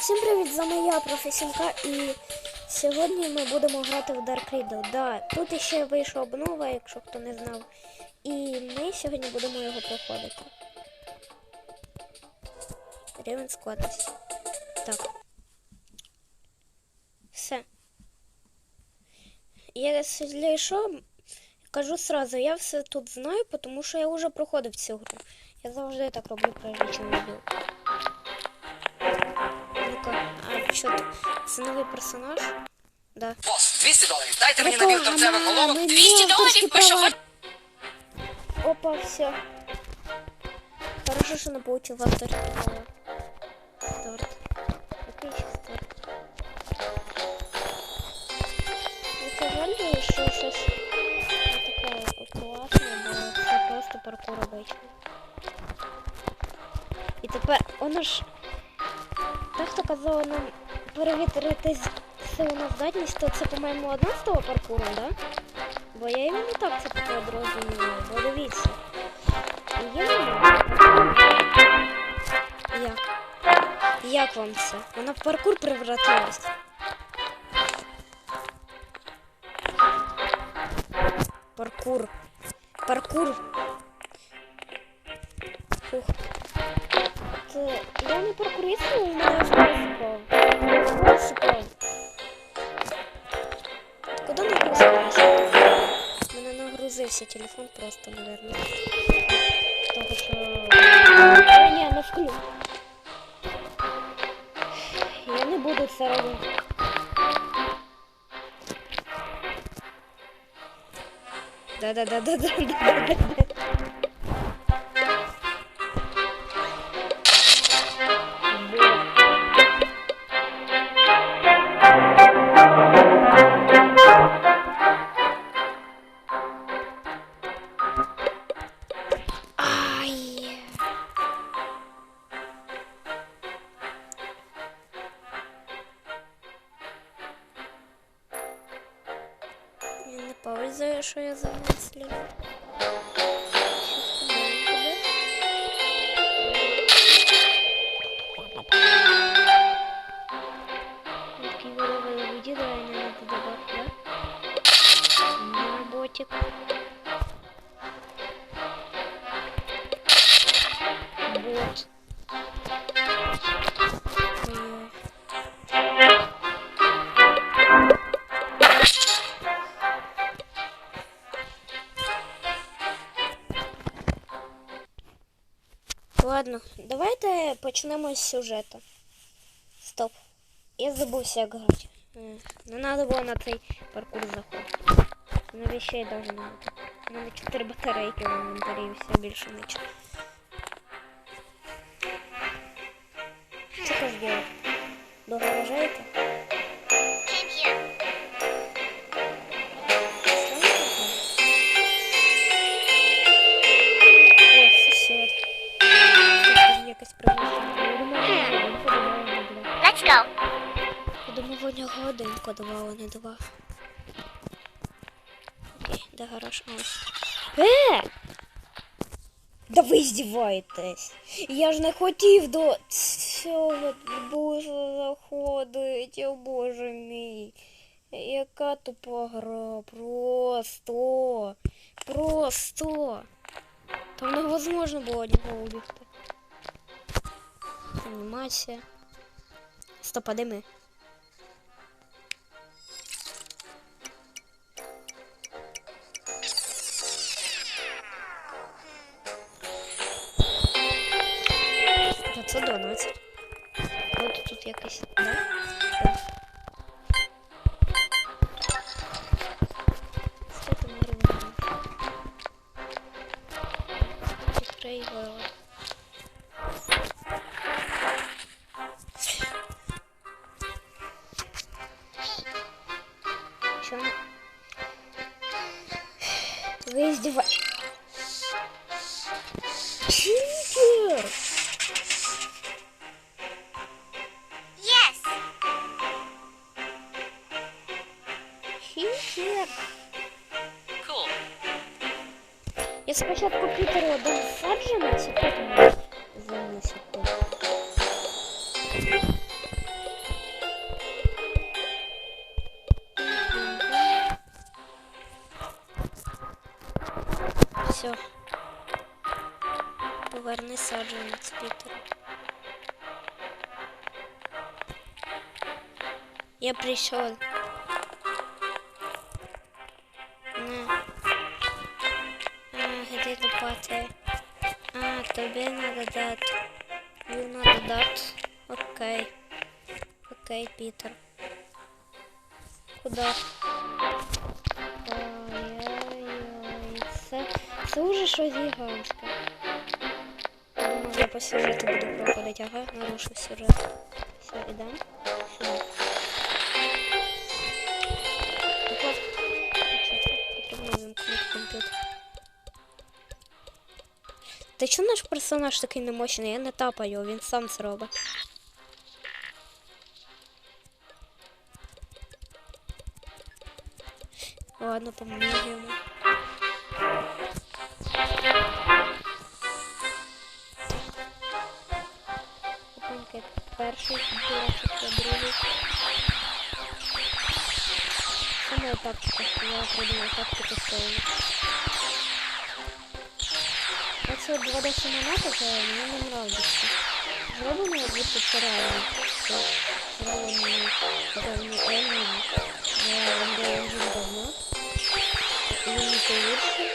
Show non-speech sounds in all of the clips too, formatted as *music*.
Всім привіт, з вами я, професінка, і сьогодні ми будемо грати в Dark Riddle. Да, тут іще вийшла обнова, якщо хто не знав. І ми сьогодні будемо його проходити. Рівень складності. Так. Все. Я зайшов, кажу сразу, я все тут знаю, тому що я вже проходив цю гру. Я завжди так роблю, прежде чим йду. Ну-ка, а що тут? Це новий персонаж? Да. Бос, 200 доларів. Дайте мені Такого, набір торцевих ага, головок. ми 200 авторські доларів? Ви що права. хоч- Опа, все. Хорошо, что она получила авторский права. Торт. Какой сейчас торт? Это жаль, что сейчас такая классная, но це просто паркур обычный. І тепер воно ж та, хто казала нам перевірити силу на здатність, то це, по-моєму, одна з того паркуру, да? Бо я іменно так це походу розумію. Бо дивіться. Я не. Як? Як вам це? Вона в паркур превратилась. Паркур. Паркур. Фух. Це я не паркурист, але у мене висипав. Висипав. Куди нагрузився? У мене нагрузився телефон просто, наверное. Того, що... Ой, ні, не вклю. Я не буду це робити. Да-да-да-да-да-да-да. Я що я. Такие почнемо з сюжету. Стоп. Я забувся як грати. Не треба було на цей паркур заходити. Навіщо я даже не надо. У мене 4 батарейки в інвентарі і все більше нічого. Що це зробити? Догоражаєте? Годинку давала, не два. Окей, де гараж? Ось. Е! Да ви здіваєтесь. Я ж не хотів до цього буса заходити, о боже мій. Яка тупа гра. Просто. Просто. Там невозможно було нікого убігти. Анімація. Стоп, а де ми? Що донувати? От тут якось, да? Вы издеваетесь. З Пітером. Я прийшов. На. А, где лопати? А, тобі надо дати. Їй надо дати. Окей. Окей, Пітер. Куда? Ой-ой-ой. Це, це уже щось гігантське. По сюжету буду проходити. Ага, нарушив сюжет. Все. Опа. Потрібно. Та чому наш персонаж такий немощний? Я не тапаю, він сам це робить. Ладно, поможу я придумав тактику стоїть. Оце 2D симулятор, мне не нравится. Зроблено, як будто це реально. Це зроблено рівні Ельмін. Я Unreal Engine давно. Він не появився.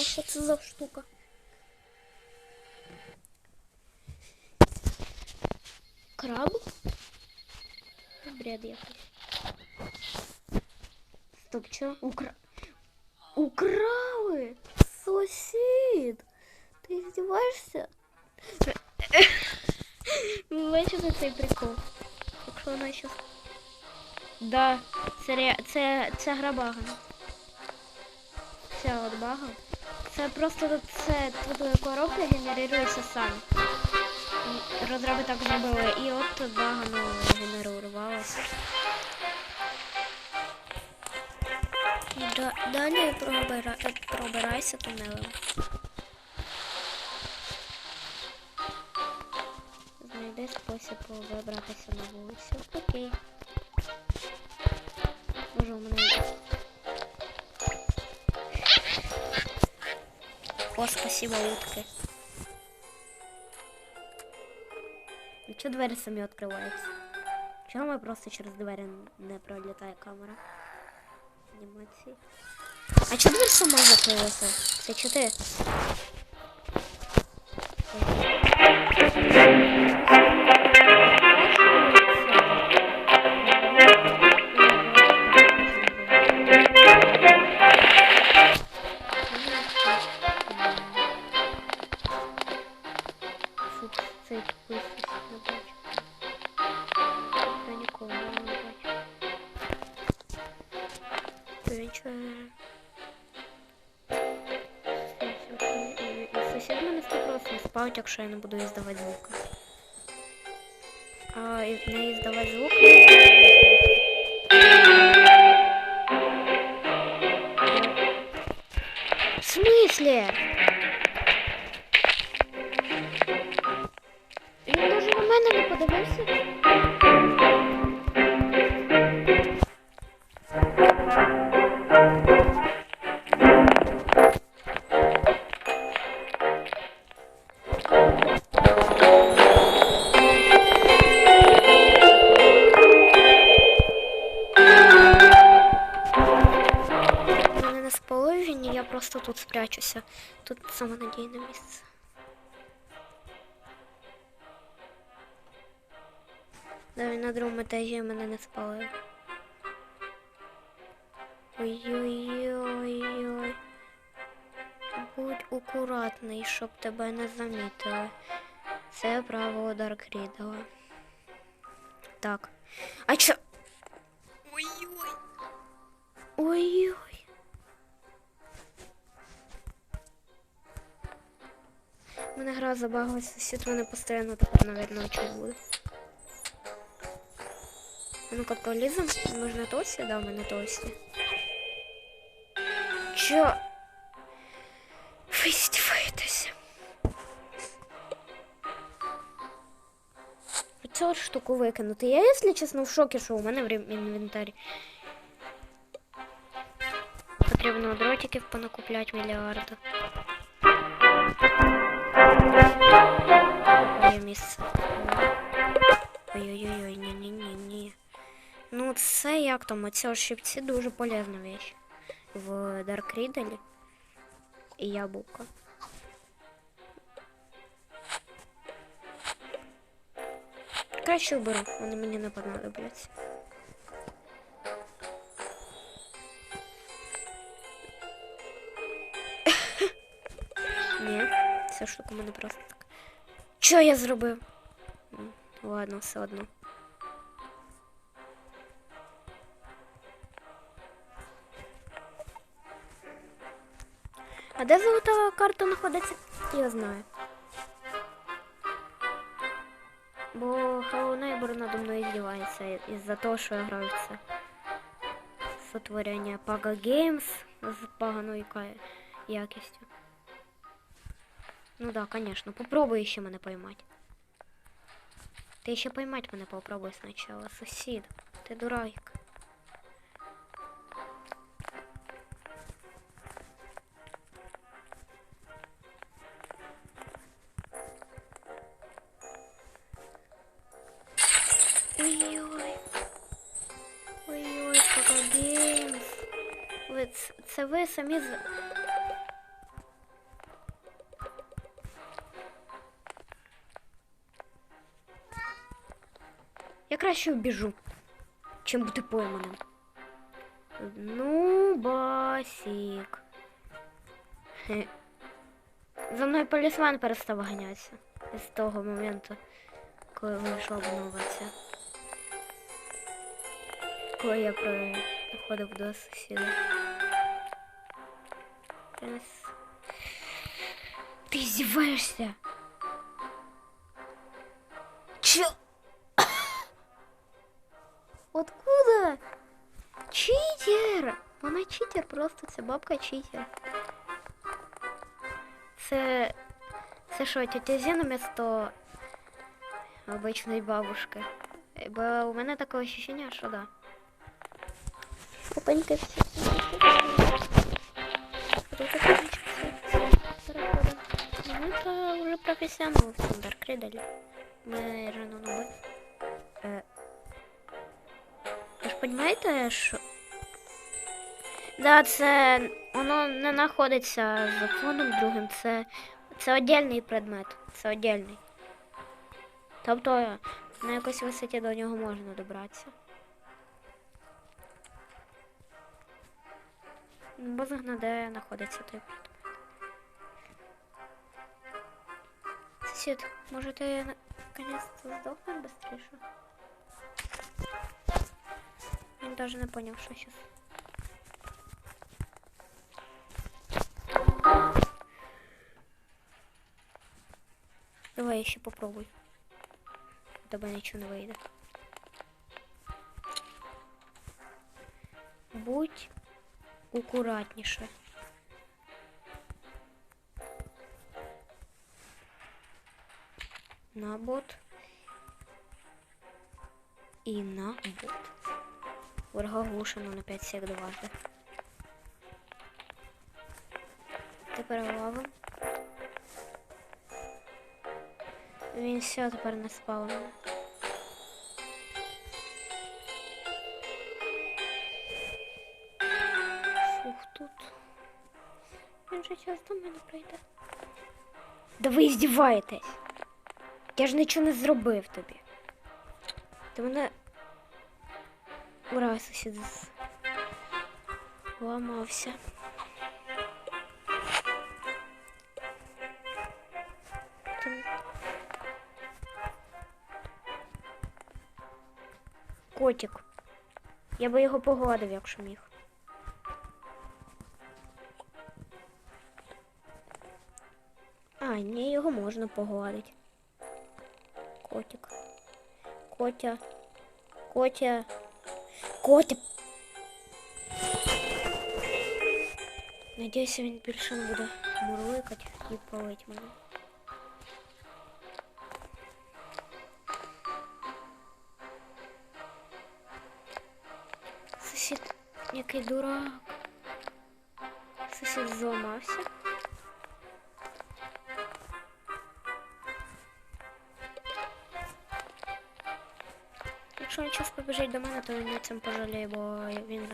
Странно, що це за штука. Краб? Бред якийсь. Стоп, чо? Укра... Украли! Сусід! Ти здіваєшся? Ви бачите цей прикол? Якщо вона щас... Да, це, це, це грабагана. Ця от бага. Це просто це тут коробка генерується сам. Розроби так зробили. І от тут бага ну. Да, далі пробира, е, пробирайся тунелем. Знайди спосіб вибратися на вулицю. Окей. О, спасибо, утки. Ну что двери сами открываются? Чего мы просто через двери не пролетает камера? Анимации. А что дверь сама закрылась? Ты что ти? Якщо я не буду іздавати звук. А не іздавати звуки. В Да, він на другому етажі мене не спалив. Ой-ой-ой-ой. Будь акуратний, щоб тебе не замітили. Це правило Дарк Рідала. Так. А чо? Ой-ой. Ой-ой. Мене гра забагалася, сіт мене постійно тепер, навіть ночі буде. А Ну-ка пролізем. Ми ж на тості? Да, ми на тості. Чо? Ви здіваєтеся. Оцю от штуку викинути. Я, якщо чесно, в шокі, що у мене в рі- інвентарі. Потрібно дротиків понакупляти мільярди. Моє місце. Ой-ой-ой, ні-ні-ні-ні. Ну, це як там, оці щипці дуже полезна вещь. В Dark Riddle і яблуко. Краще уберу, вони мені не понадобляться. Ні, ця штука у мене просто так. Що я зробив? М, Ладно, все одно. А де золота карта знаходиться? Я знаю. Бо Hello Neighbor надо мною здівається із-за того, що я граю це. Сотворення Paga Games з поганою якістю. Ну да, конечно. Попробуй ще мене поймати. Ти ще поймать мене попробуй спочатку, сусід. Ти дурак. Це ви самі з. Я краще вбіжу, чим бути пойманим. Ну, басік. *laughs* За мною полісмен перестав ганятися з того моменту, коли вийшла обнова ця. Коли я приходив до сусіда. Раз. Ти здіваєшся? Чё? Откуда? Читер! Вона читер просто, це бабка читер. Це. Це що, тетя Зіна вместо обичної бабушки? Е, Бо у мене таке ощущення, що да. Опанька все. Профессионал в цьому Dark Ми рано нови. Е, Ви ж розумієте, що... Да, це воно не знаходиться за фоном другим, це, це віддільний предмет. Це віддільний. Тобто на якійсь висоті до нього можна добратися. Бо де знаходиться той предмет. Сусід, може ти наконец-то здохнеш быстріше? Він даже не поняв, що сейчас. Давай ще попробуй. У тебе нічого не вийде. Будь акуратніше. На бот. І на бот. Ворога глушено на 5 сек дважди. Тепер лавим. Він все тепер не спав. Фух, тут. Він же час до мене прийде. Да ви здіваєтесь. Я ж нічого не зробив тобі. Ти мене. Ура, сусід ламався. Котик. Я би його погладив, якщо міг. А, ні, його можна погладити. Котя. Котя. Котя. Надіюся, він більше не буде мурликать і палить мене. Сусід, який дурак. Сусід зламався. Якщо він час побіжить до мене, то він цим пожаліє, бо він.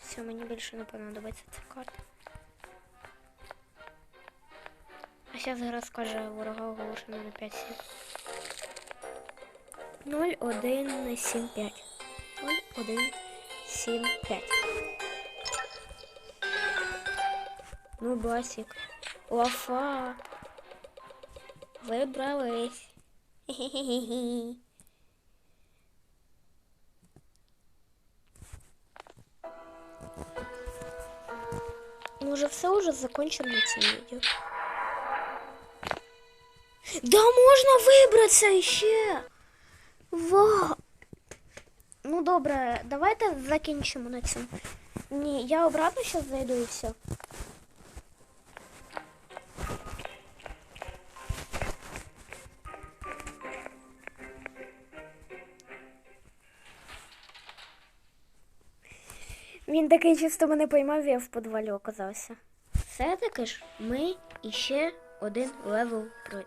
Все, мені більше не понадобиться ця карта. А зараз гра скаже ворога оголошено на 5 сів. 0, 1, 7, 5. 0, 1, 7, 5. Ну, басик. Лафа. Вибрались. Хе-хе-хе-хе. Ну, уже все уже закончено на цим відео. Да, можна вибратися ще. Вау. Ну добре, давайте закінчимо на цьому. Ні, я обратно зараз зайду і все. Такий чисто мене поймав, я в подвалі оказався. Все-таки ж ми іще один левел про.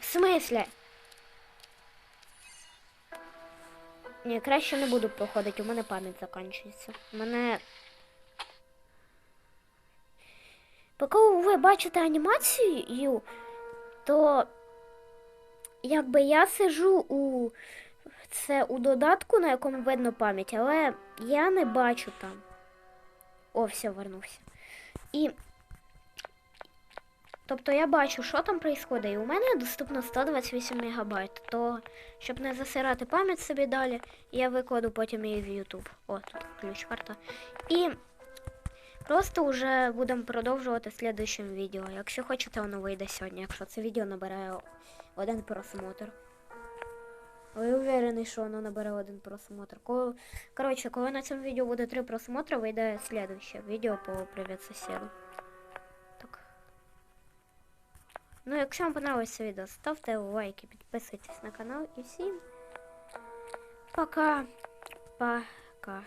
В смислі? Ні, краще не буду проходити, у мене пам'ять закінчується. У мене. Поки ви бачите анімацію, то якби я сижу у це у додатку, на якому видно пам'ять, але я не бачу там. О, все, вернувся. І. Тобто я бачу, що там відбувається, і у мене доступно 128 мегабайт. То, щоб не засирати пам'ять собі далі, я викладу потім її в YouTube. О, тут ключ карта. І просто вже будемо продовжувати слідчому відео. Якщо хочете, воно вийде сьогодні, якщо це відео набере один просмотр. Але я що воно набере один просмотр. Коли... Коротше, коли на цьому відео буде три просмотри, вийде следующее відео по привіт сусіду. Так. Ну, якщо вам понравилось відео, ставте лайки, підписуйтесь на канал і всім пока. Пока.